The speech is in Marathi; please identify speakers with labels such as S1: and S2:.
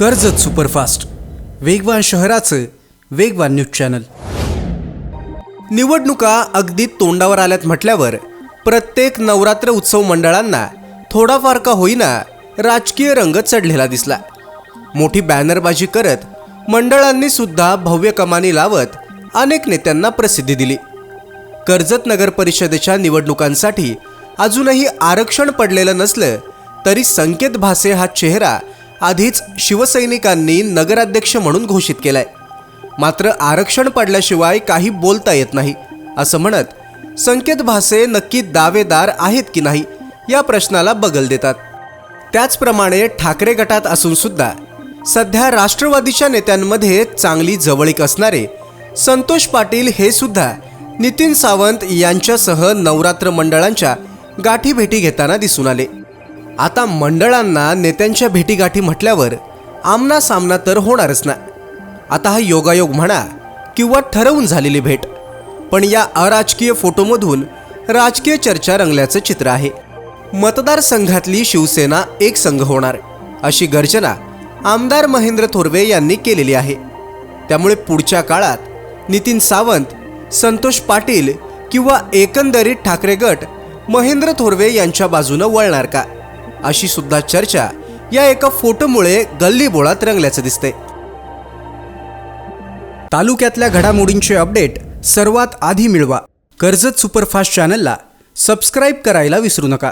S1: कर्जत सुपरफास्ट. वेगवान शहराचं वेगवान न्यूज चॅनल. निवडणुका अगदी तोंडावर आल्यात म्हटल्यावर प्रत्येक नवरात्र उत्सव मंडळांना थोडाफार का होईना राजकीय रंग चढलेला दिसला. मोठी बॅनरबाजी करत मंडळांनी सुद्धा भव्य कमानी लावत अनेक नेत्यांना प्रसिद्धी दिली. कर्जत नगर परिषदेच्या निवडणुकांसाठी अजूनही आरक्षण पडलेलं नसलं तरी संकेत भासे हा चेहरा आधीच शिवसैनिकांनी नगराध्यक्ष म्हणून घोषित केलाय. मात्र आरक्षण पडल्याशिवाय काही बोलता येत नाही असं म्हणत संकेत भासे नक्की दावेदार आहेत की नाही या प्रश्नाला बगल देतात. त्याचप्रमाणे ठाकरे गटात असून सुद्धा सध्या राष्ट्रवादीच्या नेत्यांमध्ये चांगली जवळीक असणारे संतोष पाटील हे सुद्धा नितीन सावंत यांच्यासह नवरात्र मंडळांच्या गाठीभेटी घेताना दिसून आले. आता मंडळांना नेत्यांच्या भेटीगाठी म्हटल्यावर आमना सामना तर होणारच ना. आता हा योगायोग म्हणा किंवा ठरवून झालेली भेट पण या अराजकीय फोटोमधून राजकीय चर्चा रंगल्याचं चित्र आहे. मतदारसंघातली शिवसेना एक संघ होणार अशी गर्जना आमदार महेंद्र थोरवे यांनी केलेली आहे. त्यामुळे पुढच्या काळात नितीन सावंत संतोष पाटील किंवा एकंदरीत ठाकरे गट महेंद्र थोरवे यांच्या बाजूनं वळणार का? अशी सुद्धा चर्चा या एका फोटोमुळे गल्लीबोळात रंगल्याचं दिसतंय. तालुक्यातल्या घडामोडींचे अपडेट सर्वात आधी मिळवा. कर्जत सुपरफास्ट चॅनलला सबस्क्राईब करायला विसरू नका.